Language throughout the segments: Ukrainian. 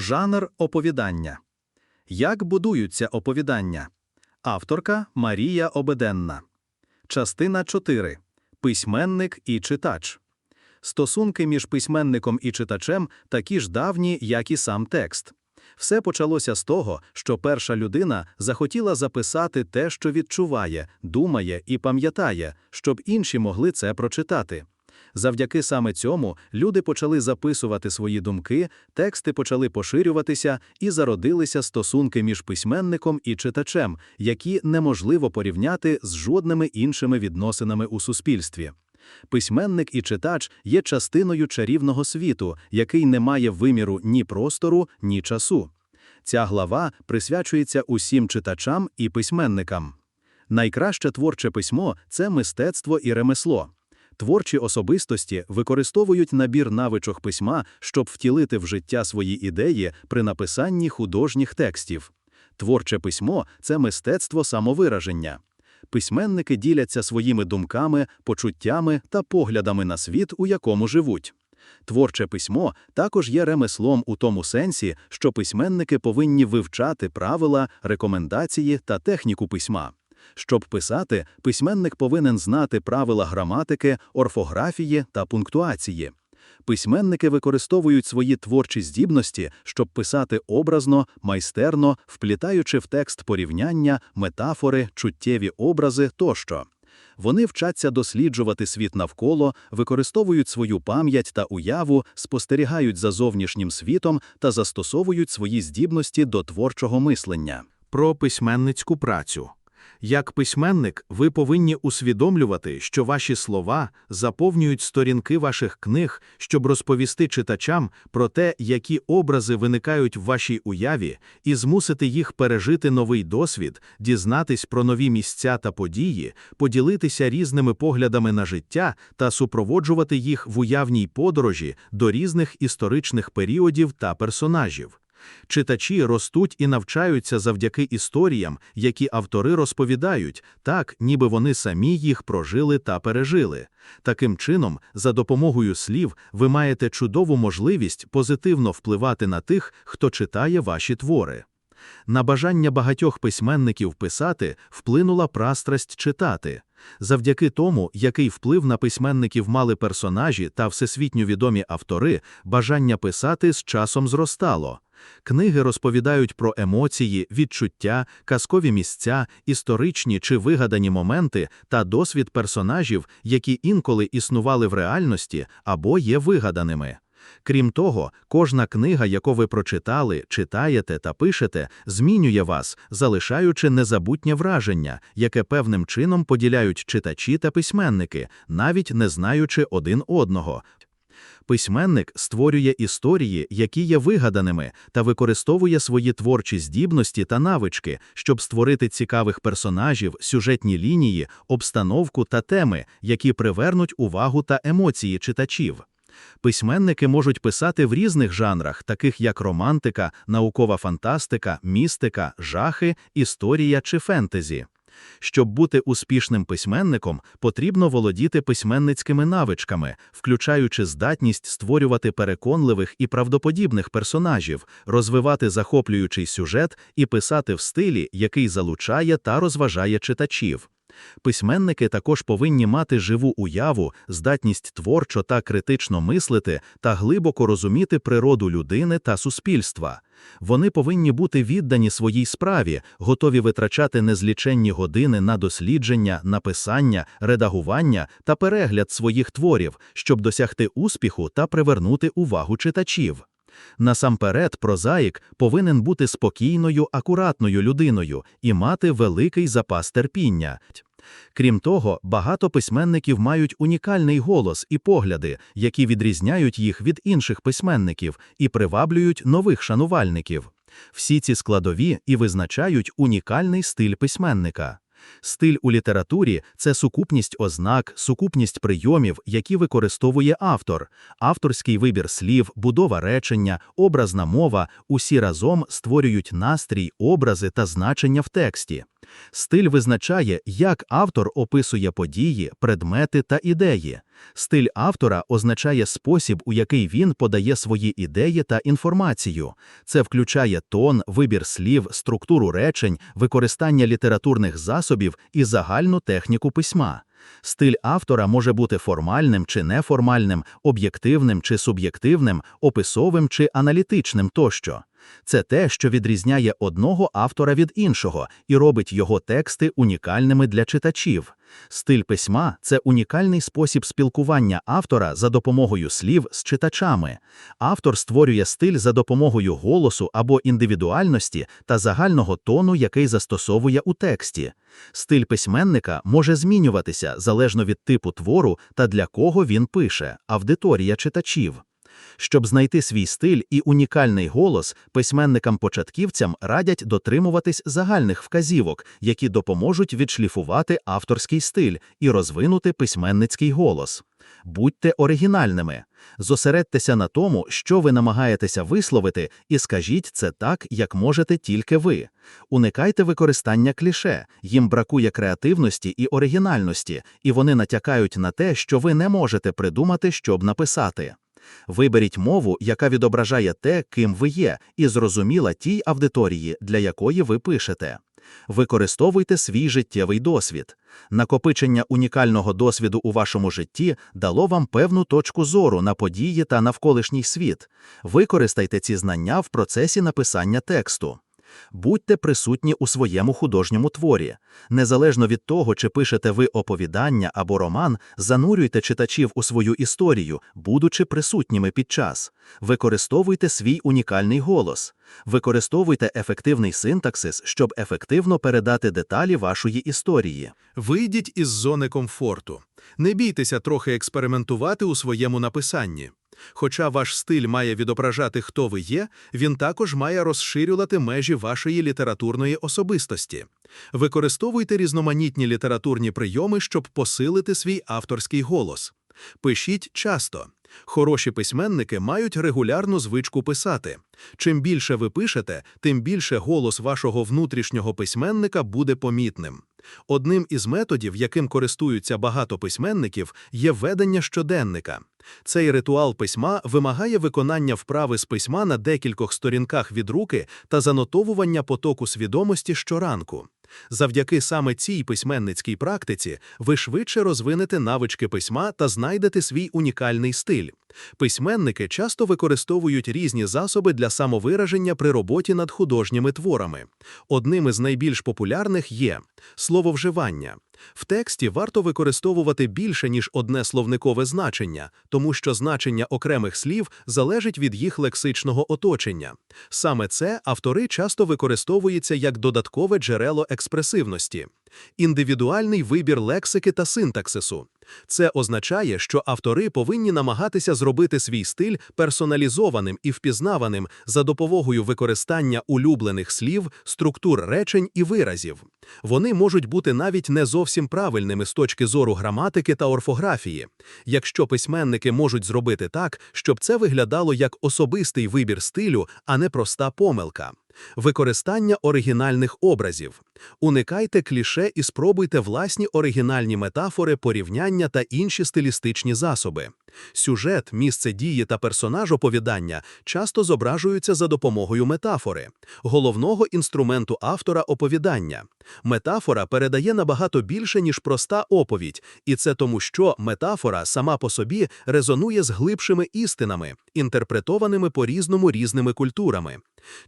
Жанр оповідання. Як будуються оповідання? Авторка Марія Обеденна. Частина 4. Письменник і читач. Стосунки між письменником і читачем такі ж давні, як і сам текст. Все почалося з того, що перша людина захотіла записати те, що відчуває, думає і пам'ятає, щоб інші могли це прочитати. Завдяки саме цьому люди почали записувати свої думки, тексти почали поширюватися і зародилися стосунки між письменником і читачем, які неможливо порівняти з жодними іншими відносинами у суспільстві. Письменник і читач є частиною чарівного світу, який не має виміру ні простору, ні часу. Ця глава присвячується усім читачам і письменникам. Найкраще творче письмо це мистецтво і ремесло. Творчі особистості використовують набір навичок письма, щоб втілити в життя свої ідеї при написанні художніх текстів. Творче письмо це мистецтво самовираження. Письменники діляться своїми думками, почуттями та поглядами на світ, у якому живуть. Творче письмо також є ремеслом у тому сенсі, що письменники повинні вивчати правила, рекомендації та техніку письма. Щоб писати, письменник повинен знати правила граматики, орфографії та пунктуації. Письменники використовують свої творчі здібності, щоб писати образно, майстерно, вплітаючи в текст порівняння, метафори, чуттєві образи тощо. Вони вчаться досліджувати світ навколо, використовують свою пам'ять та уяву, спостерігають за зовнішнім світом та застосовують свої здібності до творчого мислення. Про письменницьку працю. Як письменник, ви повинні усвідомлювати, що ваші слова заповнюють сторінки ваших книг, щоб розповісти читачам про те, які образи виникають в вашій уяві, і змусити їх пережити новий досвід, дізнатись про нові місця та події, поділитися різними поглядами на життя та супроводжувати їх в уявній подорожі до різних історичних періодів та персонажів. Читачі ростуть і навчаються завдяки історіям, які автори розповідають, так, ніби вони самі їх прожили та пережили. Таким чином, за допомогою слів, ви маєте чудову можливість позитивно впливати на тих, хто читає ваші твори. На бажання багатьох письменників писати вплинула прастрасть читати. Завдяки тому, який вплив на письменників мали персонажі та всесвітньо відомі автори, бажання писати з часом зростало. Книги розповідають про емоції, відчуття, казкові місця, історичні чи вигадані моменти та досвід персонажів, які інколи існували в реальності або є вигаданими. Крім того, кожна книга, яку ви прочитали, читаєте та пишете, змінює вас, залишаючи незабутнє враження, яке певним чином поділяють читачі та письменники, навіть не знаючи один одного. Письменник створює історії, які є вигаданими, та використовує свої творчі здібності та навички, щоб створити цікавих персонажів, сюжетні лінії, обстановку та теми, які привернуть увагу та емоції читачів. Письменники можуть писати в різних жанрах, таких як романтика, наукова фантастика, містика, жахи, історія чи фентезі. Щоб бути успішним письменником, потрібно володіти письменницькими навичками, включаючи здатність створювати переконливих і правдоподібних персонажів, розвивати захоплюючий сюжет і писати в стилі, який залучає та розважає читачів. Письменники також повинні мати живу уяву, здатність творчо та критично мислити та глибоко розуміти природу людини та суспільства. Вони повинні бути віддані своїй справі, готові витрачати незліченні години на дослідження, написання, редагування та перегляд своїх творів, щоб досягти успіху та привернути увагу читачів. Насамперед, прозаїк повинен бути спокійною, акуратною людиною і мати великий запас терпіння. Крім того, багато письменників мають унікальний голос і погляди, які відрізняють їх від інших письменників і приваблюють нових шанувальників. Всі ці складові і визначають унікальний стиль письменника. Стиль у літературі це сукупність ознак, сукупність прийомів, які використовує автор, авторський вибір слів, будова речення, образна мова усі разом створюють настрій, образи та значення в тексті. Стиль визначає, як автор описує події, предмети та ідеї. Стиль автора означає спосіб, у який він подає свої ідеї та інформацію. Це включає тон, вибір слів, структуру речень, використання літературних засобів і загальну техніку письма. Стиль автора може бути формальним чи неформальним, об'єктивним чи суб'єктивним, описовим чи аналітичним тощо. Це те, що відрізняє одного автора від іншого і робить його тексти унікальними для читачів. Стиль письма це унікальний спосіб спілкування автора за допомогою слів з читачами. Автор створює стиль за допомогою голосу або індивідуальності та загального тону, який застосовує у тексті. Стиль письменника може змінюватися залежно від типу твору та для кого він пише, аудиторія читачів. Щоб знайти свій стиль і унікальний голос, письменникам-початківцям радять дотримуватись загальних вказівок, які допоможуть відшліфувати авторський стиль і розвинути письменницький голос. Будьте оригінальними. Зосередьтеся на тому, що ви намагаєтеся висловити, і скажіть це так, як можете тільки ви. Уникайте використання кліше, їм бракує креативності і оригінальності, і вони натякають на те, що ви не можете придумати, щоб написати. Виберіть мову, яка відображає те, ким ви є, і зрозуміла тій аудиторії, для якої ви пишете. Використовуйте свій життєвий досвід. Накопичення унікального досвіду у вашому житті дало вам певну точку зору на події та навколишній світ. Використайте ці знання в процесі написання тексту. Будьте присутні у своєму художньому творі. Незалежно від того, чи пишете ви оповідання або роман, занурюйте читачів у свою історію, будучи присутніми під час. Використовуйте свій унікальний голос. Використовуйте ефективний синтаксис, щоб ефективно передати деталі вашої історії. Вийдіть із зони комфорту. Не бійтеся трохи експериментувати у своєму написанні. Хоча ваш стиль має відображати, хто ви є, він також має розширювати межі вашої літературної особистості. Використовуйте різноманітні літературні прийоми, щоб посилити свій авторський голос. Пишіть часто. Хороші письменники мають регулярну звичку писати. Чим більше ви пишете, тим більше голос вашого внутрішнього письменника буде помітним. Одним із методів, яким користуються багато письменників, є ведення щоденника. Цей ритуал письма вимагає виконання вправи з письма на декількох сторінках від руки та занотовування потоку свідомості щоранку. Завдяки саме цій письменницькій практиці ви швидше розвинете навички письма та знайдете свій унікальний стиль. Письменники часто використовують різні засоби для самовираження при роботі над художніми творами. Одним із найбільш популярних є слововживання. В тексті варто використовувати більше, ніж одне словникове значення, тому що значення окремих слів залежить від їх лексичного оточення. Саме це автори часто використовуються як додаткове джерело експресивності. Індивідуальний вибір лексики та синтаксису. Це означає, що автори повинні намагатися зробити свій стиль персоналізованим і впізнаваним за допомогою використання улюблених слів, структур речень і виразів. Вони можуть бути навіть не зовсім правильними з точки зору граматики та орфографії. Якщо письменники можуть зробити так, щоб це виглядало як особистий вибір стилю, а не проста помилка. Використання оригінальних образів. Уникайте кліше і спробуйте власні оригінальні метафори, порівняння та інші стилістичні засоби. Сюжет, місце дії та персонаж оповідання часто зображуються за допомогою метафори, головного інструменту автора оповідання. Метафора передає набагато більше, ніж проста оповідь, і це тому, що метафора сама по собі резонує з глибшими істинами, інтерпретованими по-різному різними культурами.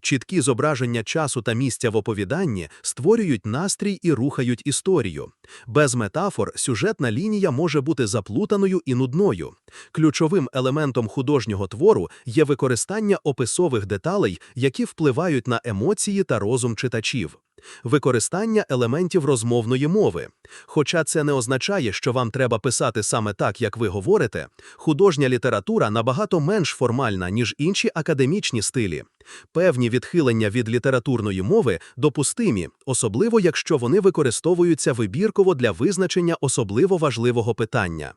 Чіткі зображення часу та місця в оповіданні створюють настрій і рухають історію. Без метафор сюжетна лінія може бути заплутаною і нудною. Ключовим елементом художнього твору є використання описових деталей, які впливають на емоції та розум читачів. Використання елементів розмовної мови. Хоча це не означає, що вам треба писати саме так, як ви говорите, художня література набагато менш формальна, ніж інші академічні стилі. Певні відхилення від літературної мови допустимі, особливо якщо вони використовуються вибірково для визначення особливо важливого питання.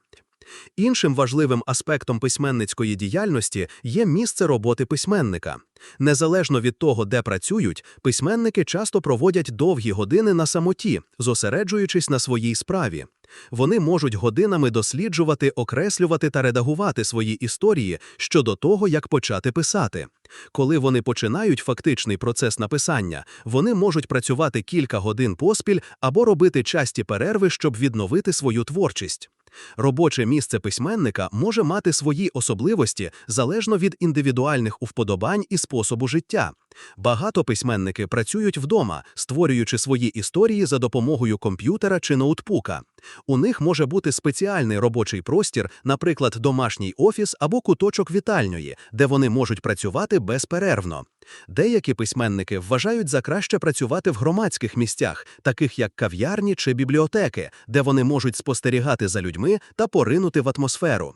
Іншим важливим аспектом письменницької діяльності є місце роботи письменника. Незалежно від того, де працюють, письменники часто проводять довгі години на самоті, зосереджуючись на своїй справі. Вони можуть годинами досліджувати, окреслювати та редагувати свої історії щодо того, як почати писати. Коли вони починають фактичний процес написання, вони можуть працювати кілька годин поспіль або робити часті перерви, щоб відновити свою творчість. Робоче місце письменника може мати свої особливості залежно від індивідуальних вподобань і способу життя. Багато письменники працюють вдома, створюючи свої історії за допомогою комп'ютера чи ноутбука. У них може бути спеціальний робочий простір, наприклад, домашній офіс або куточок вітальної, де вони можуть працювати безперервно. Деякі письменники вважають за краще працювати в громадських місцях, таких як кав'ярні чи бібліотеки, де вони можуть спостерігати за людьми та поринути в атмосферу.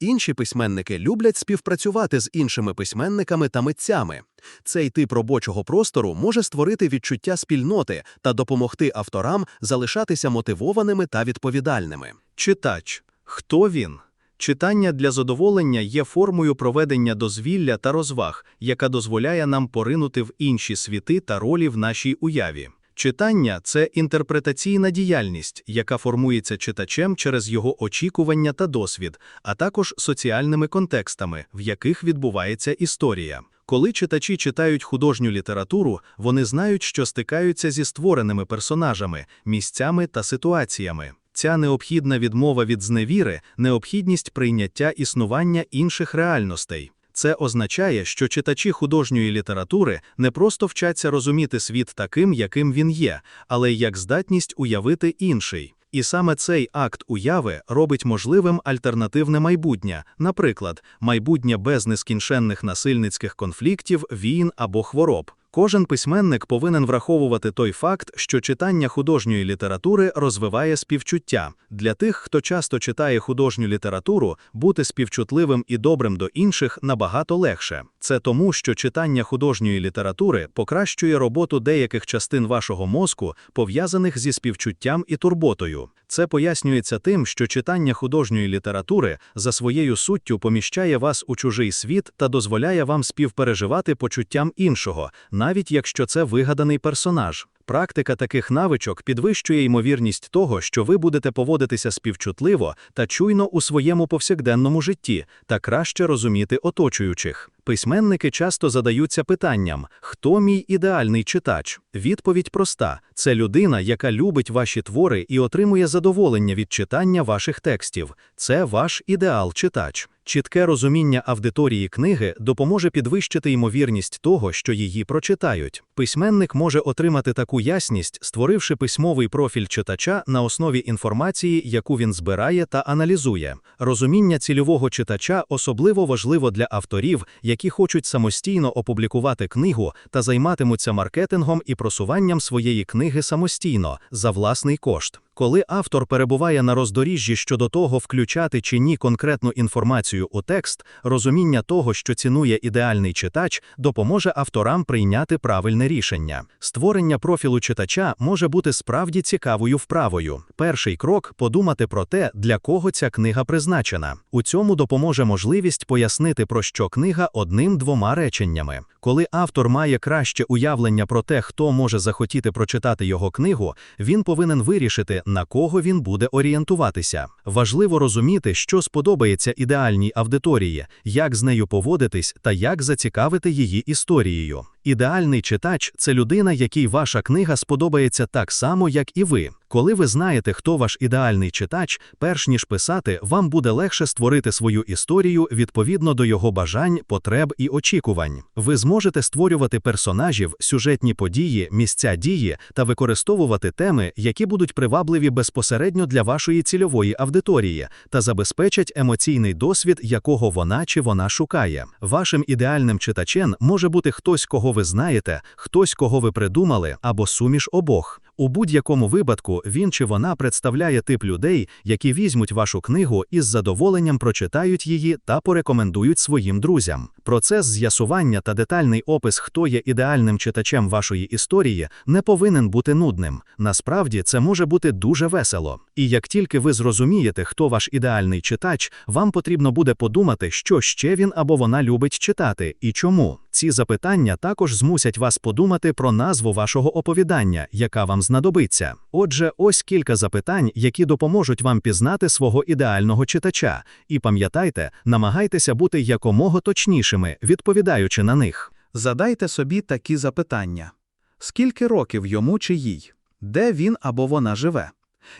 Інші письменники люблять співпрацювати з іншими письменниками та митцями. Цей тип робочого простору може створити відчуття спільноти та допомогти авторам залишатися мотивованими та відповідальними. Читач. Хто він? Читання для задоволення є формою проведення дозвілля та розваг, яка дозволяє нам поринути в інші світи та ролі в нашій уяві. Читання це інтерпретаційна діяльність, яка формується читачем через його очікування та досвід, а також соціальними контекстами, в яких відбувається історія. Коли читачі читають художню літературу, вони знають, що стикаються зі створеними персонажами, місцями та ситуаціями. Ця необхідна відмова від зневіри, необхідність прийняття існування інших реальностей. Це означає, що читачі художньої літератури не просто вчаться розуміти світ таким, яким він є, але й як здатність уявити інший. І саме цей акт уяви робить можливим альтернативне майбутнє, наприклад, майбутнє без нескінченних насильницьких конфліктів, війн або хвороб. Кожен письменник повинен враховувати той факт, що читання художньої літератури розвиває співчуття. Для тих, хто часто читає художню літературу, бути співчутливим і добрим до інших набагато легше. Це тому, що читання художньої літератури покращує роботу деяких частин вашого мозку, пов'язаних зі співчуттям і турботою. Це пояснюється тим, що читання художньої літератури за своєю суттю поміщає вас у чужий світ та дозволяє вам співпереживати почуттям іншого, навіть якщо це вигаданий персонаж. Практика таких навичок підвищує ймовірність того, що ви будете поводитися співчутливо та чуйно у своєму повсякденному житті та краще розуміти оточуючих. Письменники часто задаються питанням: хто мій ідеальний читач? Відповідь проста: це людина, яка любить ваші твори і отримує задоволення від читання ваших текстів. Це ваш ідеал читач. Чітке розуміння аудиторії книги допоможе підвищити ймовірність того, що її прочитають. Письменник може отримати таку ясність, створивши письмовий профіль читача на основі інформації, яку він збирає та аналізує. Розуміння цільового читача особливо важливо для авторів, які хочуть самостійно опублікувати книгу та займатимуться маркетингом і просуванням своєї книги самостійно за власний кошт. Коли автор перебуває на роздоріжжі щодо того, включати чи ні конкретну інформацію у текст, розуміння того, що цінує ідеальний читач, допоможе авторам прийняти правильне рішення. Створення профілу читача може бути справді цікавою вправою. Перший крок подумати про те, для кого ця книга призначена. У цьому допоможе можливість пояснити, про що книга одним-двома реченнями. Коли автор має краще уявлення про те, хто може захотіти прочитати його книгу, він повинен вирішити, на кого він буде орієнтуватися. Важливо розуміти, що сподобається ідеальній аудиторії, як з нею поводитись та як зацікавити її історією. Ідеальний читач це людина, якій ваша книга сподобається так само, як і ви. Коли ви знаєте, хто ваш ідеальний читач, перш ніж писати, вам буде легше створити свою історію відповідно до його бажань, потреб і очікувань. Ви зможете створювати персонажів, сюжетні події, місця дії та використовувати теми, які будуть привабливі безпосередньо для вашої цільової аудиторії та забезпечать емоційний досвід, якого вона чи вона шукає. Вашим ідеальним читачем може бути хтось, ви знаєте, хтось, кого ви придумали, або суміш обох. У будь-якому випадку він чи вона представляє тип людей, які візьмуть вашу книгу і з задоволенням прочитають її та порекомендують своїм друзям. Процес з'ясування та детальний опис, хто є ідеальним читачем вашої історії, не повинен бути нудним. Насправді це може бути дуже весело. І як тільки ви зрозумієте, хто ваш ідеальний читач, вам потрібно буде подумати, що ще він або вона любить читати і чому. Ці запитання також змусять вас подумати про назву вашого оповідання, яка вам знадобиться. Отже, ось кілька запитань, які допоможуть вам пізнати свого ідеального читача. І пам'ятайте, намагайтеся бути якомога точнішими, відповідаючи на них. Задайте собі такі запитання. Скільки років йому чи їй? Де він або вона живе?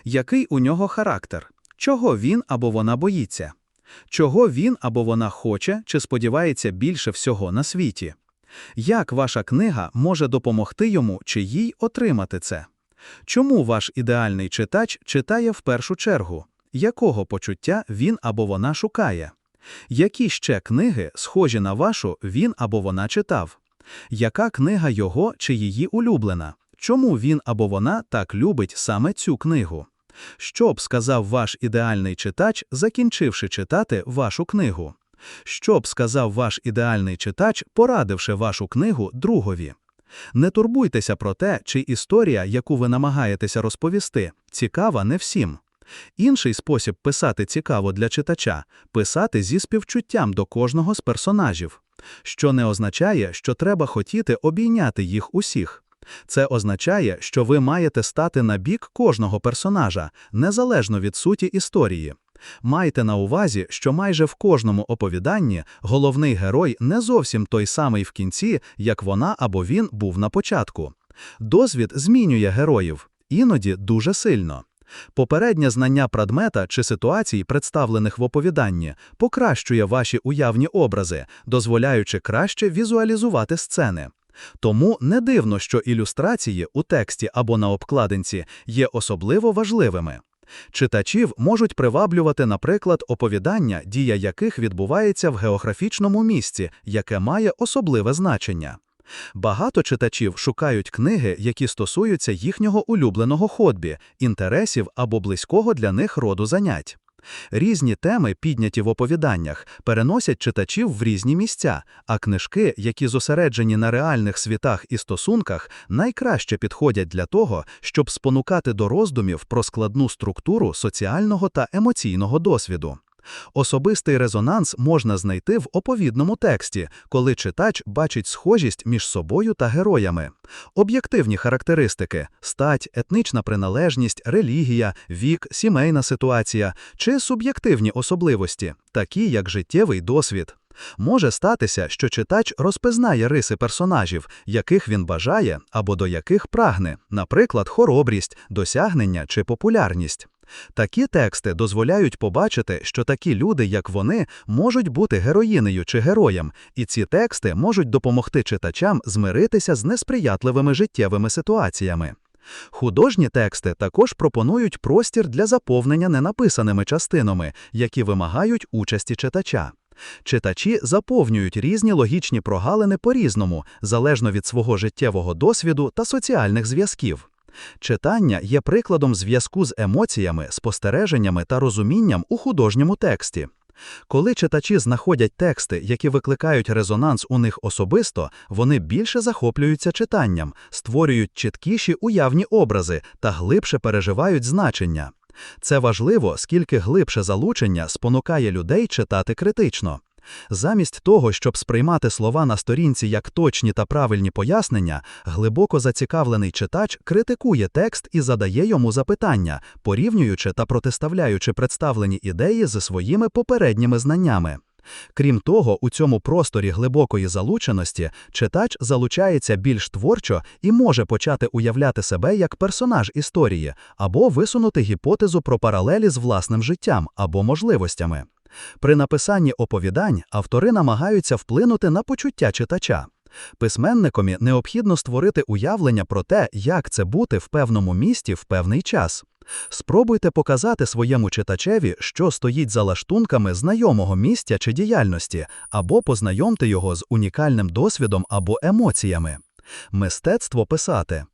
Який у нього характер? Чого він або вона боїться? Чого він або вона хоче чи сподівається більше всього на світі? Як ваша книга може допомогти йому чи їй отримати це? Чому ваш ідеальний читач читає в першу чергу? Якого почуття він або вона шукає? Які ще книги, схожі на вашу, він або вона читав? Яка книга його чи її улюблена? Чому він або вона так любить саме цю книгу? Що б сказав ваш ідеальний читач, закінчивши читати вашу книгу? Що б сказав ваш ідеальний читач, порадивши вашу книгу другові? Не турбуйтеся про те, чи історія, яку ви намагаєтеся розповісти, цікава не всім. Інший спосіб писати цікаво для читача писати зі співчуттям до кожного з персонажів, що не означає, що треба хотіти обійняти їх усіх. Це означає, що ви маєте стати на бік кожного персонажа, незалежно від суті історії. Майте на увазі, що майже в кожному оповіданні головний герой не зовсім той самий в кінці, як вона або він був на початку. Досвід змінює героїв, іноді дуже сильно. Попереднє знання предмета чи ситуацій, представлених в оповіданні, покращує ваші уявні образи, дозволяючи краще візуалізувати сцени. Тому не дивно, що ілюстрації у тексті або на обкладинці є особливо важливими. Читачів можуть приваблювати, наприклад, оповідання, дія яких відбувається в географічному місці, яке має особливе значення. Багато читачів шукають книги, які стосуються їхнього улюбленого хобі, інтересів або близького для них роду занять. Різні теми, підняті в оповіданнях, переносять читачів в різні місця, а книжки, які зосереджені на реальних світах і стосунках, найкраще підходять для того, щоб спонукати до роздумів про складну структуру соціального та емоційного досвіду. Особистий резонанс можна знайти в оповідному тексті, коли читач бачить схожість між собою та героями. Об'єктивні характеристики стать, етнична приналежність, релігія, вік, сімейна ситуація чи суб'єктивні особливості, такі як життєвий досвід. Може статися, що читач розпізнає риси персонажів, яких він бажає або до яких прагне, наприклад, хоробрість, досягнення чи популярність. Такі тексти дозволяють побачити, що такі люди, як вони, можуть бути героїнею чи героєм, і ці тексти можуть допомогти читачам змиритися з несприятливими життєвими ситуаціями. Художні тексти також пропонують простір для заповнення ненаписаними частинами, які вимагають участі читача. Читачі заповнюють різні логічні прогалини по-різному, залежно від свого життєвого досвіду та соціальних зв'язків. Читання є прикладом зв'язку з емоціями, спостереженнями та розумінням у художньому тексті. Коли читачі знаходять тексти, які викликають резонанс у них особисто, вони більше захоплюються читанням, створюють чіткіші уявні образи та глибше переживають значення. Це важливо, скільки глибше залучення спонукає людей читати критично. Замість того, щоб сприймати слова на сторінці як точні та правильні пояснення, глибоко зацікавлений читач критикує текст і задає йому запитання, порівнюючи та протиставляючи представлені ідеї зі своїми попередніми знаннями. Крім того, у цьому просторі глибокої залученості читач залучається більш творчо і може почати уявляти себе як персонаж історії або висунути гіпотезу про паралелі з власним життям або можливостями. При написанні оповідань автори намагаються вплинути на почуття читача. Письменникові необхідно створити уявлення про те, як це бути в певному місті в певний час. Спробуйте показати своєму читачеві, що стоїть за лаштунками знайомого місця чи діяльності, або познайомте його з унікальним досвідом або емоціями. Мистецтво писати.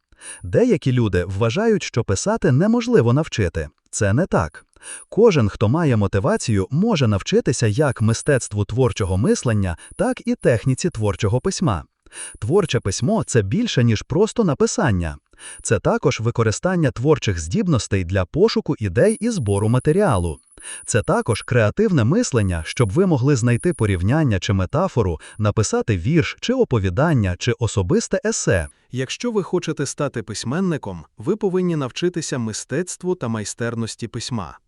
Деякі люди вважають, що писати неможливо навчити. Це не так. Кожен, хто має мотивацію, може навчитися як мистецтву творчого мислення, так і техніці творчого письма. Творче письмо це більше, ніж просто написання. Це також використання творчих здібностей для пошуку ідей і збору матеріалу. Це також креативне мислення, щоб ви могли знайти порівняння чи метафору, написати вірш чи оповідання, чи особисте есе. Якщо ви хочете стати письменником, ви повинні навчитися мистецтву та майстерності письма.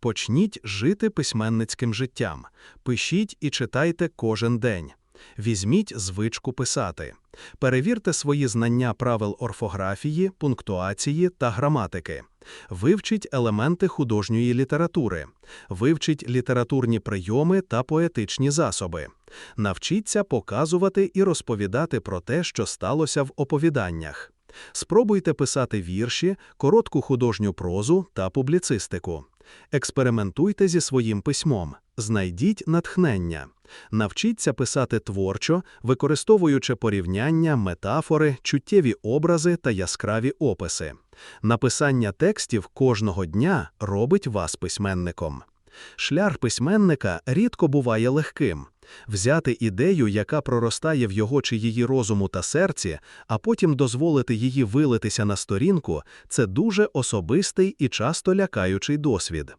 Почніть жити письменницьким життям. Пишіть і читайте кожен день. Візьміть звичку писати. Перевірте свої знання правил орфографії, пунктуації та граматики. Вивчіть елементи художньої літератури. Вивчіть літературні прийоми та поетичні засоби. Навчіться показувати і розповідати про те, що сталося в оповіданнях. Спробуйте писати вірші, коротку художню прозу та публіцистику. Експериментуйте зі своїм письмом, знайдіть натхнення. Навчіться писати творчо, використовуючи порівняння, метафори, чуттєві образи та яскраві описи. Написання текстів кожного дня робить вас письменником. Шлях письменника рідко буває легким. Взяти ідею, яка проростає в його чи її розуму та серці, а потім дозволити її вилитися на сторінку це дуже особистий і часто лякаючий досвід.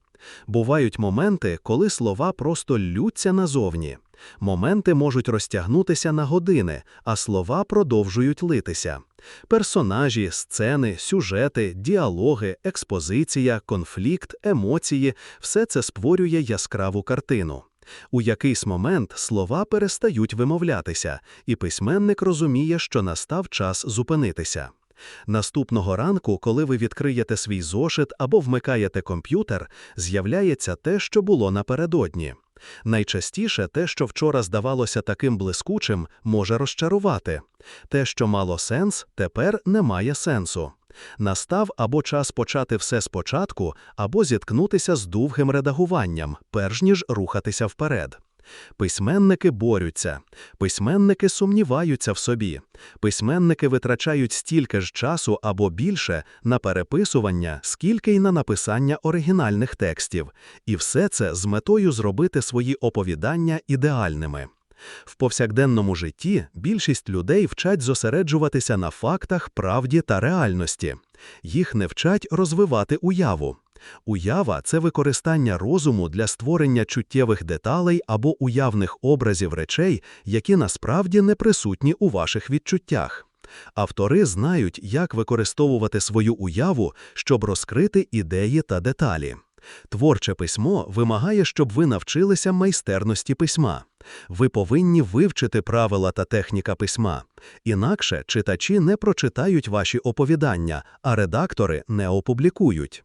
Бувають моменти, коли слова просто ллються назовні. Моменти можуть розтягнутися на години, а слова продовжують литися. Персонажі, сцени, сюжети, діалоги, експозиція, конфлікт, емоції все це створює яскраву картину. У якийсь момент слова перестають вимовлятися, і письменник розуміє, що настав час зупинитися. Наступного ранку, коли ви відкриєте свій зошит або вмикаєте комп'ютер, з'являється те, що було напередодні. Найчастіше те, що вчора здавалося таким блискучим, може розчарувати. Те, що мало сенс, тепер не має сенсу. Настав або час почати все спочатку, або зіткнутися з довгим редагуванням, перш ніж рухатися вперед. Письменники борються, письменники сумніваються в собі, письменники витрачають стільки ж часу або більше на переписування, скільки й на написання оригінальних текстів, і все це з метою зробити свої оповідання ідеальними. В повсякденному житті більшість людей вчать зосереджуватися на фактах, правді та реальності. Їх не вчать розвивати уяву. Уява це використання розуму для створення чуттєвих деталей або уявних образів речей, які насправді не присутні у ваших відчуттях. Автори знають, як використовувати свою уяву, щоб розкрити ідеї та деталі. Творче письмо вимагає, щоб ви навчилися майстерності письма. Ви повинні вивчити правила та техніка письма. Інакше читачі не прочитають ваші оповідання, а редактори не опублікують.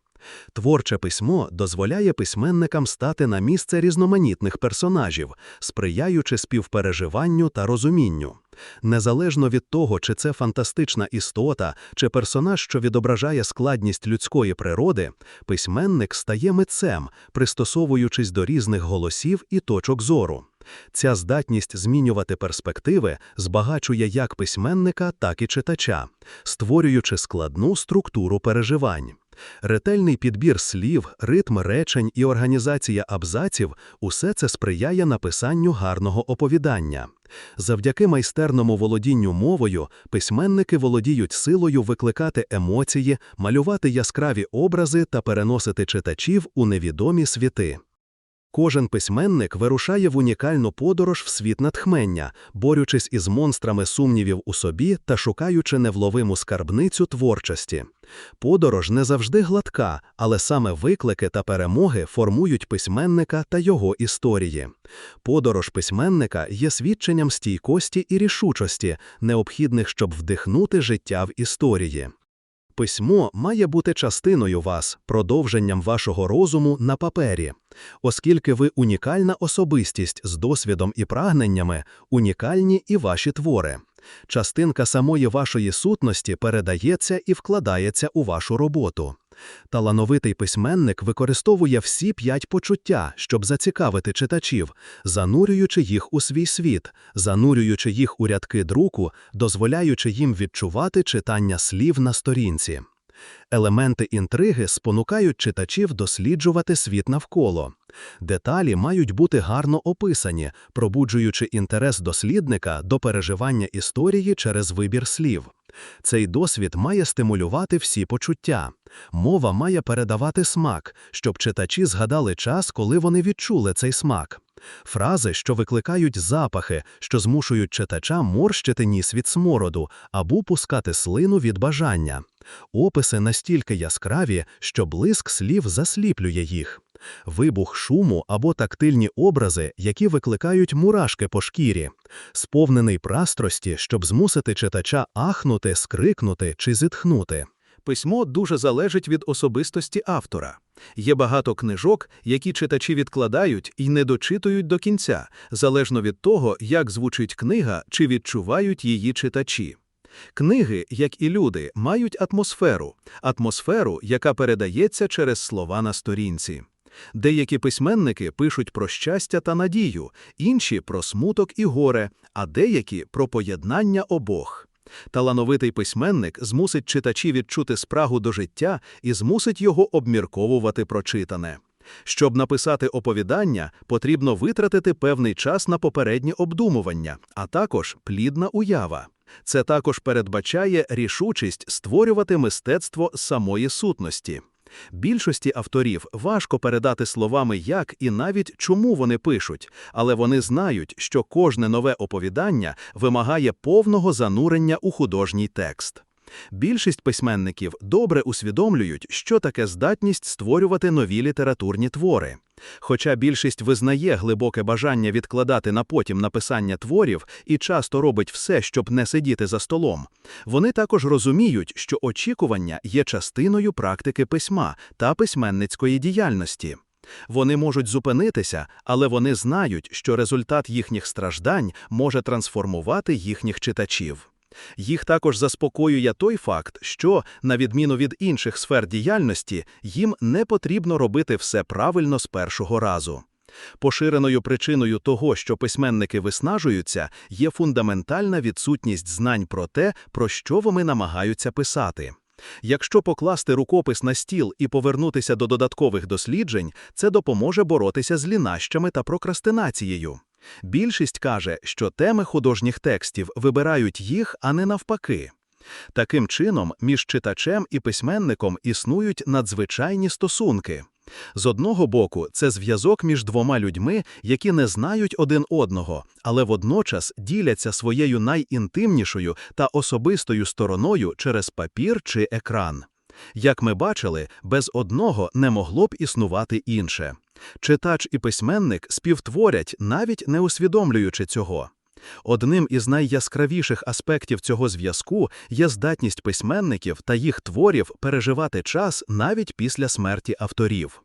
Творче письмо дозволяє письменникам стати на місце різноманітних персонажів, сприяючи співпереживанню та розумінню. Незалежно від того, чи це фантастична істота, чи персонаж, що відображає складність людської природи, письменник стає митцем, пристосовуючись до різних голосів і точок зору. Ця здатність змінювати перспективи збагачує як письменника, так і читача, створюючи складну структуру переживань. Ретельний підбір слів, ритм речень і організація абзаців усе це сприяє написанню гарного оповідання. Завдяки майстерному володінню мовою письменники володіють силою викликати емоції, малювати яскраві образи та переносити читачів у невідомі світи. Кожен письменник вирушає в унікальну подорож в світ натхнення, борючись із монстрами сумнівів у собі та шукаючи невловиму скарбницю творчості. Подорож не завжди гладка, але саме виклики та перемоги формують письменника та його історії. Подорож письменника є свідченням стійкості і рішучості, необхідних, щоб вдихнути життя в історії. Письмо має бути частиною вас, продовженням вашого розуму на папері. Оскільки ви унікальна особистість з досвідом і прагненнями, унікальні і ваші твори. Частинка самої вашої сутності передається і вкладається у вашу роботу. Талановитий письменник використовує всі п'ять почуття, щоб зацікавити читачів, занурюючи їх у свій світ, занурюючи їх у рядки друку, дозволяючи їм відчувати читання слів на сторінці. Елементи інтриги спонукають читачів досліджувати світ навколо. Деталі мають бути гарно описані, пробуджуючи інтерес дослідника до переживання історії через вибір слів. Цей досвід має стимулювати всі почуття. Мова має передавати смак, щоб читачі згадали час, коли вони відчули цей смак. Фрази, що викликають запахи, що змушують читача морщити ніс від смороду або пускати слину від бажання. Описи настільки яскраві, що блиск слів засліплює їх. Вибух шуму або тактильні образи, які викликають мурашки по шкірі, сповнений прастрості, щоб змусити читача ахнути, скрикнути чи зітхнути. Письмо дуже залежить від особистості автора. Є багато книжок, які читачі відкладають і не дочитують до кінця, залежно від того, як звучить книга чи відчувають її читачі. Книги, як і люди, мають атмосферу, атмосферу, яка передається через слова на сторінці. Деякі письменники пишуть про щастя та надію, інші про смуток і горе, а деякі про поєднання обох. Талановитий письменник змусить читачі відчути спрагу до життя і змусить його обмірковувати прочитане. Щоб написати оповідання, потрібно витратити певний час на попереднє обдумування, а також плідна уява. Це також передбачає рішучість створювати мистецтво самої сутності. Більшості авторів важко передати словами, як і навіть чому вони пишуть, але вони знають, що кожне нове оповідання вимагає повного занурення у художній текст. Більшість письменників добре усвідомлюють, що таке здатність створювати нові літературні твори. Хоча більшість визнає глибоке бажання відкладати на потім написання творів і часто робить все, щоб не сидіти за столом, вони також розуміють, що очікування є частиною практики письма та письменницької діяльності. Вони можуть зупинитися, але вони знають, що результат їхніх страждань може трансформувати їхніх читачів. Їх також заспокоює той факт, що, на відміну від інших сфер діяльності, їм не потрібно робити все правильно з першого разу. Поширеною причиною того, що письменники виснажуються, є фундаментальна відсутність знань про те, про що вони намагаються писати. Якщо покласти рукопис на стіл і повернутися до додаткових досліджень, це допоможе боротися з лінащами та прокрастинацією. Більшість каже, що теми художніх текстів вибирають їх, а не навпаки. Таким чином, між читачем і письменником існують надзвичайні стосунки. З одного боку, це зв'язок між двома людьми, які не знають один одного, але водночас діляться своєю найінтимнішою та особистою стороною через папір чи екран. Як ми бачили, без одного не могло б існувати інше. Читач і письменник співтворять, навіть не усвідомлюючи цього. Одним із найяскравіших аспектів цього зв'язку є здатність письменників та їх творів переживати час навіть після смерті авторів.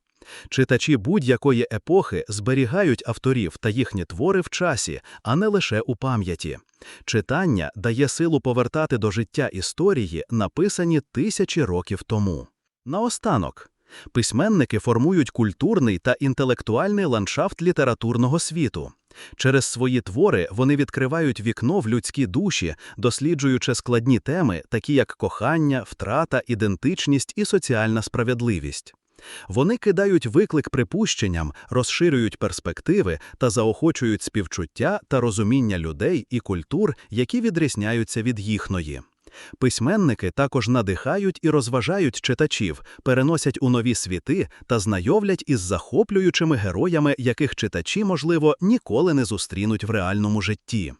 Читачі будь-якої епохи зберігають авторів та їхні твори в часі, а не лише у пам'яті. Читання дає силу повертати до життя історії, написані тисячі років тому. Наостанок. Письменники формують культурний та інтелектуальний ландшафт літературного світу. Через свої твори вони відкривають вікно в людські душі, досліджуючи складні теми, такі як кохання, втрата, ідентичність і соціальна справедливість. Вони кидають виклик припущенням, розширюють перспективи та заохочують співчуття та розуміння людей і культур, які відрізняються від їхної. Письменники також надихають і розважають читачів, переносять у нові світи та знайомлять із захоплюючими героями, яких читачі, можливо, ніколи не зустрінуть в реальному житті.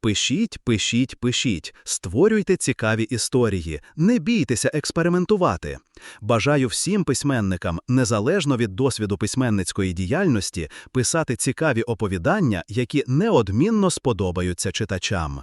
Пишіть, пишіть, пишіть, створюйте цікаві історії, не бійтеся експериментувати. Бажаю всім письменникам, незалежно від досвіду письменницької діяльності, писати цікаві оповідання, які неодмінно сподобаються читачам.